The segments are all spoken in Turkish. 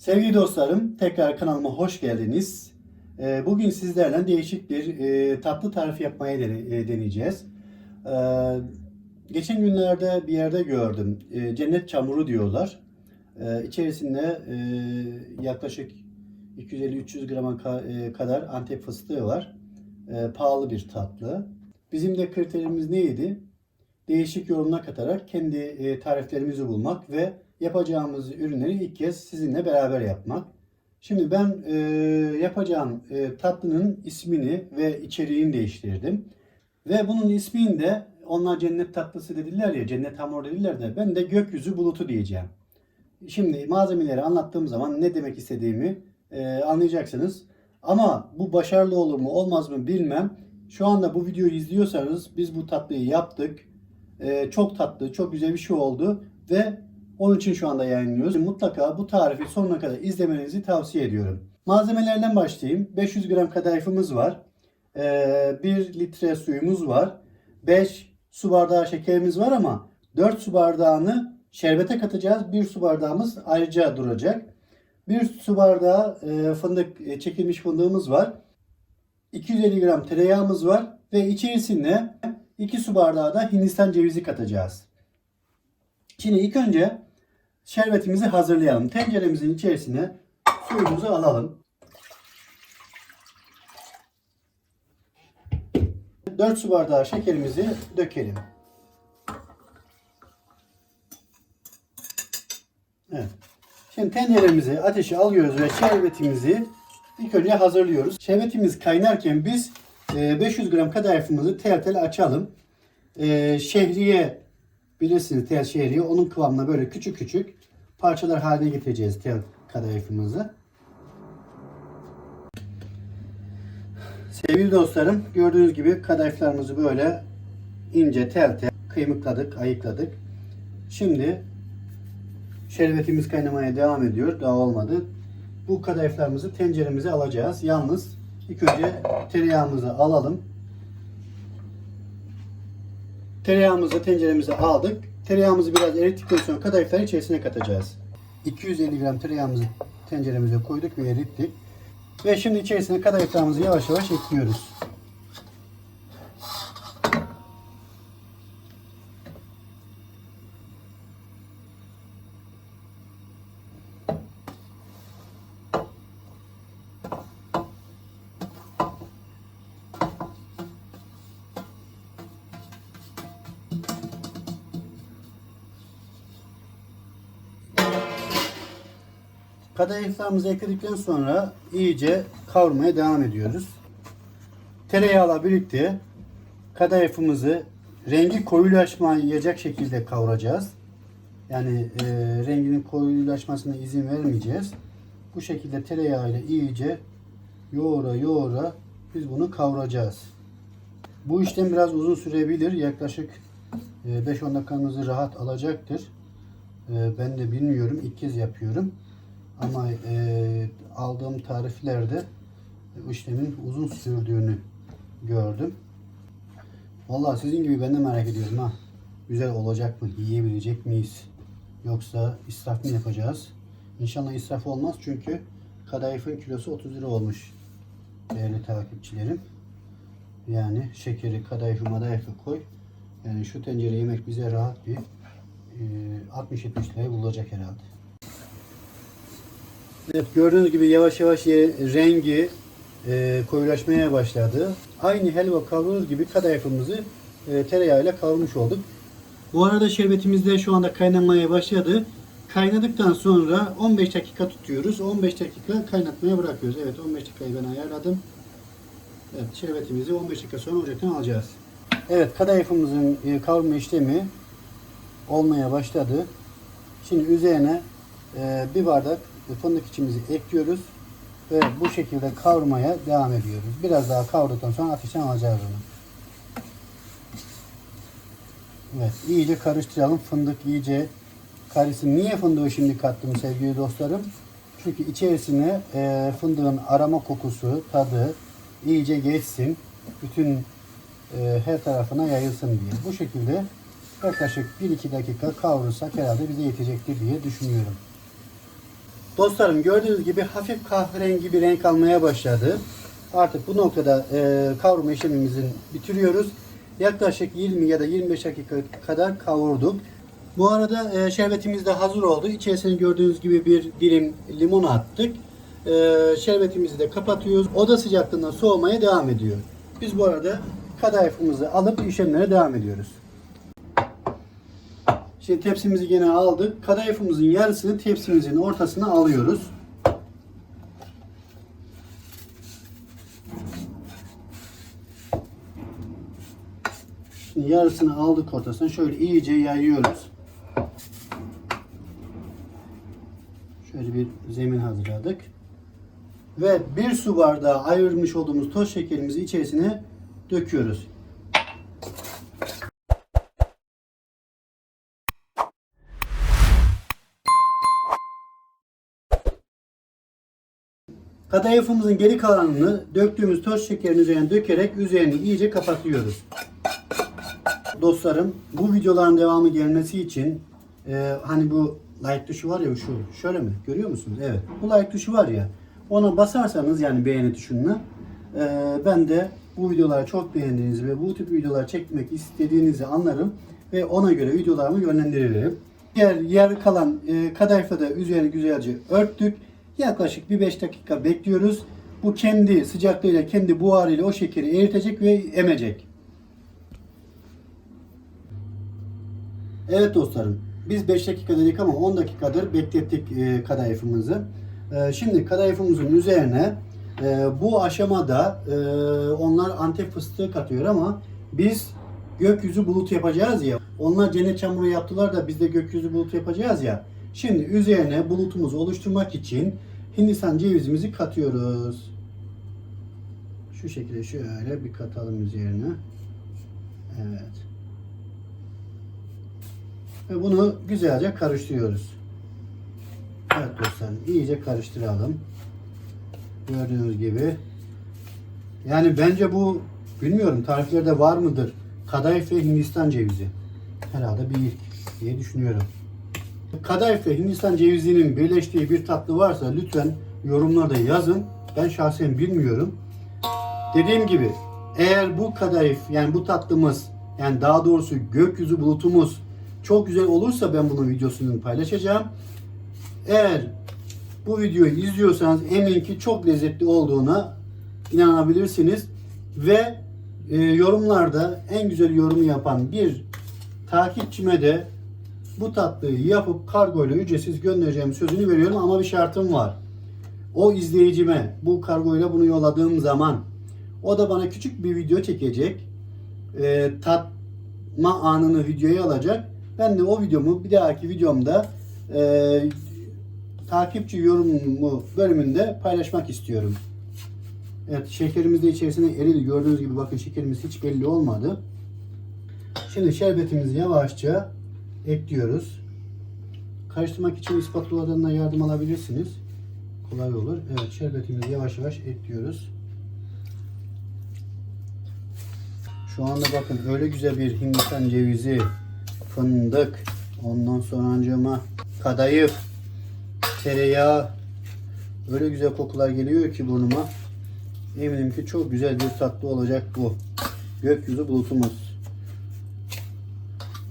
Sevgili dostlarım, tekrar kanalıma hoş geldiniz. Ee, Bugün sizlerle değişik bir e, tatlı tarifi yapmaya dene- e, deneyeceğiz. Ee, Geçen günlerde bir yerde gördüm. E, Cennet çamuru diyorlar. Ee, İçerisinde e, yaklaşık 250-300 grama ka- kadar antep fıstığı var. Pahalı bir tatlı. Bizim de kriterimiz neydi? Değişik yorumlar katarak kendi tariflerimizi bulmak ve yapacağımız ürünleri ilk kez sizinle beraber yapmak. Şimdi ben e, yapacağım e, tatlının ismini ve içeriğini değiştirdim. Ve bunun ismini de onlar cennet tatlısı dediler ya, cennet hamur dediler de ben de gökyüzü bulutu diyeceğim. Şimdi malzemeleri anlattığım zaman ne demek istediğimi e, anlayacaksınız. Ama bu başarılı olur mu olmaz mı bilmem. Şu anda bu videoyu izliyorsanız biz bu tatlıyı yaptık. E, çok tatlı, çok güzel bir şey oldu ve onun için şu anda yayınlıyoruz. Mutlaka bu tarifi sonuna kadar izlemenizi tavsiye ediyorum. Malzemelerden başlayayım. 500 gram kadayıfımız var. 1 litre suyumuz var. 5 su bardağı şekerimiz var ama 4 su bardağını şerbete katacağız. 1 su bardağımız ayrıca duracak. 1 su bardağı e, fındık e, çekilmiş fındığımız var. 250 gram tereyağımız var ve içerisine 2 su bardağı da Hindistan cevizi katacağız. Şimdi ilk önce şerbetimizi hazırlayalım. Tenceremizin içerisine suyumuzu alalım. 4 su bardağı şekerimizi dökelim. Evet. Şimdi tenceremizi ateşe alıyoruz ve şerbetimizi ilk önce hazırlıyoruz. Şerbetimiz kaynarken biz e, 500 gram kadayıfımızı tel tel açalım. E, Şehriye bilirsiniz tel şehriye onun kıvamına böyle küçük küçük parçalar haline getireceğiz tel kadayıfımızı. Sevgili dostlarım gördüğünüz gibi kadayıflarımızı böyle ince tel tel kıymıkladık, ayıkladık. Şimdi şerbetimiz kaynamaya devam ediyor. Daha olmadı. Bu kadayıflarımızı tenceremize alacağız. Yalnız ilk önce tereyağımızı alalım. Tereyağımızı tenceremize aldık. Tereyağımızı biraz erittikten sonra kadayıfları içerisine katacağız. 250 gram tereyağımızı tenceremize koyduk ve erittik. Ve şimdi içerisine kadayıflarımızı yavaş yavaş ekliyoruz. Kadayıflarımızı ekledikten sonra iyice kavurmaya devam ediyoruz. Tereyağla birlikte kadayıfımızı rengi koyulaşmayacak şekilde kavuracağız. Yani e, renginin koyulaşmasına izin vermeyeceğiz. Bu şekilde tereyağıyla iyice yoğura yoğura biz bunu kavuracağız. Bu işlem biraz uzun sürebilir. Yaklaşık e, 5-10 dakikamızı rahat alacaktır. E, ben de bilmiyorum. ilk kez yapıyorum. Ama e, aldığım tariflerde işlemin uzun sürdüğünü gördüm. Vallahi sizin gibi ben de merak ediyorum ha. Güzel olacak mı? Yiyebilecek miyiz? Yoksa israf mı yapacağız? İnşallah israf olmaz çünkü kadayıfın kilosu 30 lira olmuş değerli takipçilerim. Yani şekeri, kadayıfı, madayıfı koy. Yani şu tencere yemek bize rahat bir e, 60-70 lirayı bulacak herhalde. Evet gördüğünüz gibi yavaş yavaş rengi e, koyulaşmaya başladı. Aynı helva kavrulur gibi kadayıfımızı e, tereyağıyla kavurmuş olduk. Bu arada şerbetimiz de şu anda kaynamaya başladı. Kaynadıktan sonra 15 dakika tutuyoruz. 15 dakika kaynatmaya bırakıyoruz. Evet 15 dakikayı ben ayarladım. Evet şerbetimizi 15 dakika sonra ocaktan alacağız. Evet kadayıfımızın e, kavurma işlemi olmaya başladı. Şimdi üzerine e, bir bardak fındık içimizi ekliyoruz ve bu şekilde kavurmaya devam ediyoruz. Biraz daha kavurduktan sonra ateşten alacağız onu. Evet, iyice karıştıralım. Fındık iyice karışsın. Niye fındığı şimdi kattım sevgili dostlarım? Çünkü içerisine e, fındığın aroma kokusu, tadı iyice geçsin. Bütün e, her tarafına yayılsın diye. Bu şekilde yaklaşık 1-2 dakika kavurursak herhalde bize yetecektir diye düşünüyorum. Dostlarım gördüğünüz gibi hafif kahverengi bir renk almaya başladı. Artık bu noktada e, kavurma işlemimizi bitiriyoruz. Yaklaşık 20 ya da 25 dakika kadar kavurduk. Bu arada e, şerbetimiz de hazır oldu. İçerisine gördüğünüz gibi bir dilim limon attık. E, şerbetimizi de kapatıyoruz. Oda sıcaklığında soğumaya devam ediyor. Biz bu arada kadayıfımızı alıp işlemlere devam ediyoruz. Şimdi tepsimizi gene aldık. Kadayıfımızın yarısını tepsimizin ortasına alıyoruz. Şimdi yarısını aldık ortasına. Şöyle iyice yayıyoruz. Şöyle bir zemin hazırladık. Ve bir su bardağı ayırmış olduğumuz toz şekerimizi içerisine döküyoruz. Kadayıfımızın geri kalanını döktüğümüz toz şekerin üzerine dökerek üzerini iyice kapatıyoruz. Dostlarım bu videoların devamı gelmesi için e, hani bu like tuşu var ya şu şöyle mi görüyor musunuz? Evet bu like tuşu var ya ona basarsanız yani beğeni tuşuna e, ben de bu videoları çok beğendiğinizi ve bu tip videolar çekmek istediğinizi anlarım ve ona göre videolarımı yönlendiririm. Diğer yer kalan e, kadayıfla da üzerini güzelce örttük. Yaklaşık bir 5 dakika bekliyoruz. Bu kendi sıcaklığıyla, kendi buharıyla o şekeri eritecek ve emecek. Evet dostlarım, biz 5 dakika dedik ama 10 dakikadır beklettik e, kadayıfımızı. E, şimdi kadayıfımızın üzerine e, bu aşamada onlar antep fıstığı katıyor ama biz gökyüzü bulut yapacağız ya. Onlar cennet çamuru yaptılar da biz de gökyüzü bulut yapacağız ya. Şimdi üzerine bulutumuzu oluşturmak için Hindistan cevizimizi katıyoruz. Şu şekilde şöyle bir katalım üzerine. Evet. Ve bunu güzelce karıştırıyoruz. Evet dostlar iyice karıştıralım. Gördüğünüz gibi. Yani bence bu bilmiyorum tariflerde var mıdır? Kadayıf ve Hindistan cevizi. Herhalde bir ilk diye düşünüyorum. Kadayıf ve Hindistan cevizinin birleştiği bir tatlı varsa lütfen yorumlarda yazın. Ben şahsen bilmiyorum. Dediğim gibi eğer bu kadayıf yani bu tatlımız yani daha doğrusu gökyüzü bulutumuz çok güzel olursa ben bunun videosunu paylaşacağım. Eğer bu videoyu izliyorsanız emin ki çok lezzetli olduğuna inanabilirsiniz. Ve e, yorumlarda en güzel yorumu yapan bir takipçime de bu tatlıyı yapıp kargoyla ücretsiz göndereceğim sözünü veriyorum ama bir şartım var. O izleyicime bu kargoyla bunu yolladığım zaman o da bana küçük bir video çekecek. E, tatma anını videoya alacak. Ben de o videomu bir dahaki videomda e, takipçi yorumu bölümünde paylaşmak istiyorum. Evet şekerimiz de içerisine eridi. Gördüğünüz gibi bakın şekerimiz hiç belli olmadı. Şimdi şerbetimizi yavaşça ekliyoruz. Karıştırmak için spatuladan da yardım alabilirsiniz. Kolay olur. Evet şerbetimizi yavaş yavaş ekliyoruz. Şu anda bakın öyle güzel bir Hindistan cevizi, fındık, ondan sonra ancama kadayıf, tereyağı öyle güzel kokular geliyor ki burnuma. Eminim ki çok güzel bir tatlı olacak bu. Gökyüzü bulutumuz.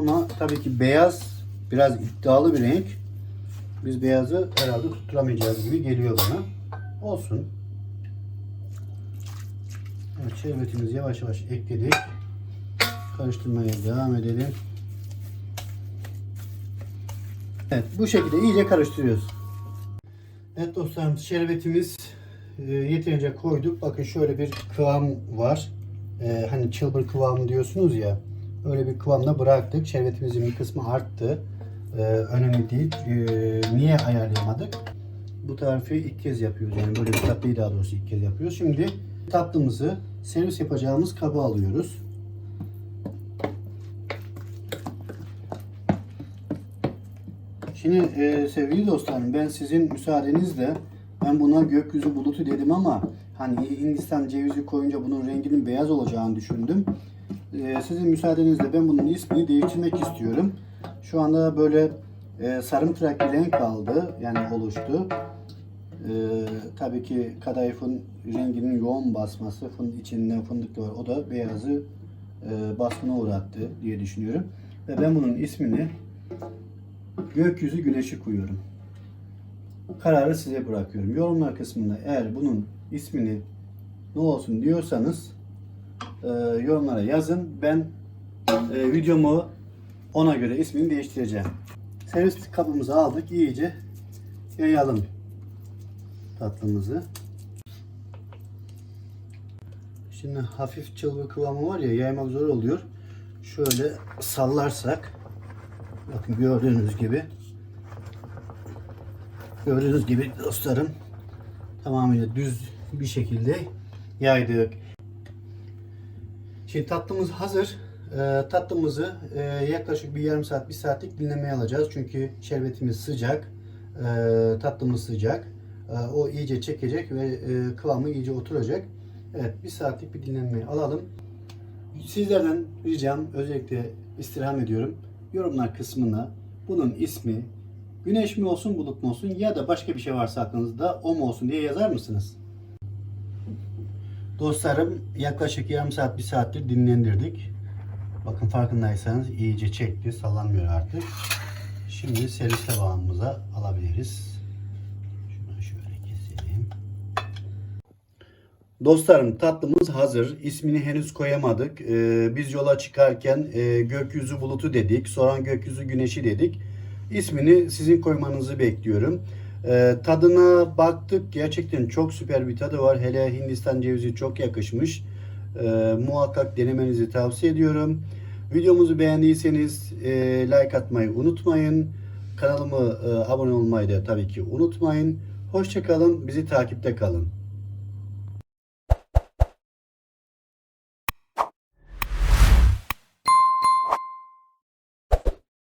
Ama tabii ki beyaz biraz iddialı bir renk. Biz beyazı herhalde tutturamayacağız gibi geliyor bana. Olsun. Evet şerbetimizi yavaş yavaş ekledik. Karıştırmaya devam edelim. Evet bu şekilde iyice karıştırıyoruz. Evet dostlarım şerbetimiz e, yeterince koyduk. Bakın şöyle bir kıvam var. E, hani çılbır kıvamı diyorsunuz ya. Öyle bir kıvamda bıraktık. Şerbetimizin bir kısmı arttı. E, önemli değil. E, niye ayarlayamadık? Bu tarifi ilk kez yapıyoruz. Yani böyle bir tatlıyı daha doğrusu ilk kez yapıyoruz. Şimdi tatlımızı servis yapacağımız kaba alıyoruz. Şimdi e, sevgili dostlarım ben sizin müsaadenizle ben buna gökyüzü bulutu dedim ama hani Hindistan cevizi koyunca bunun renginin beyaz olacağını düşündüm. E, sizin müsaadenizle ben bunun ismini değiştirmek istiyorum. Şu anda böyle e, sarımtırak bir renk aldı. Yani oluştu. E, tabii ki kadayıfın renginin yoğun basması, fın, içinden fındık da var. O da beyazı e, baskına uğrattı diye düşünüyorum. Ve ben bunun ismini gökyüzü güneşi koyuyorum. Kararı size bırakıyorum. Yorumlar kısmında eğer bunun ismini ne olsun diyorsanız e, yorumlara yazın. Ben e, videomu ona göre ismini değiştireceğim. Servis kabımızı aldık. iyice yayalım tatlımızı. Şimdi hafif çılgı kıvamı var ya yaymak zor oluyor. Şöyle sallarsak bakın gördüğünüz gibi gördüğünüz gibi dostlarım tamamıyla düz bir şekilde yaydık. Şimdi tatlımız hazır. Ee, tatlımızı e, yaklaşık bir yarım saat, bir saatlik dinlemeye alacağız. Çünkü şerbetimiz sıcak, e, tatlımız sıcak. E, o iyice çekecek ve e, kıvamı iyice oturacak. Evet, bir saatlik bir dinlenmeyi alalım. Sizlerden ricam, özellikle istirham ediyorum. Yorumlar kısmına bunun ismi güneş mi olsun, bulut mu olsun ya da başka bir şey varsa aklınızda o mu olsun diye yazar mısınız? Dostlarım yaklaşık yarım saat, bir saattir dinlendirdik. Bakın farkındaysanız iyice çekti, sallanmıyor artık. Şimdi servis tabağımıza alabiliriz. Şunu şöyle keselim. Dostlarım tatlımız hazır. İsmini henüz koyamadık. Ee, biz yola çıkarken e, gökyüzü bulutu dedik. Sonra gökyüzü güneşi dedik. İsmini sizin koymanızı bekliyorum. Ee, tadına baktık. Gerçekten çok süper bir tadı var. Hele Hindistan cevizi çok yakışmış. Ee, muhakkak denemenizi tavsiye ediyorum. Videomuzu beğendiyseniz e, like atmayı unutmayın. Kanalıma e, abone olmayı da tabii ki unutmayın. Hoşçakalın. Bizi takipte kalın.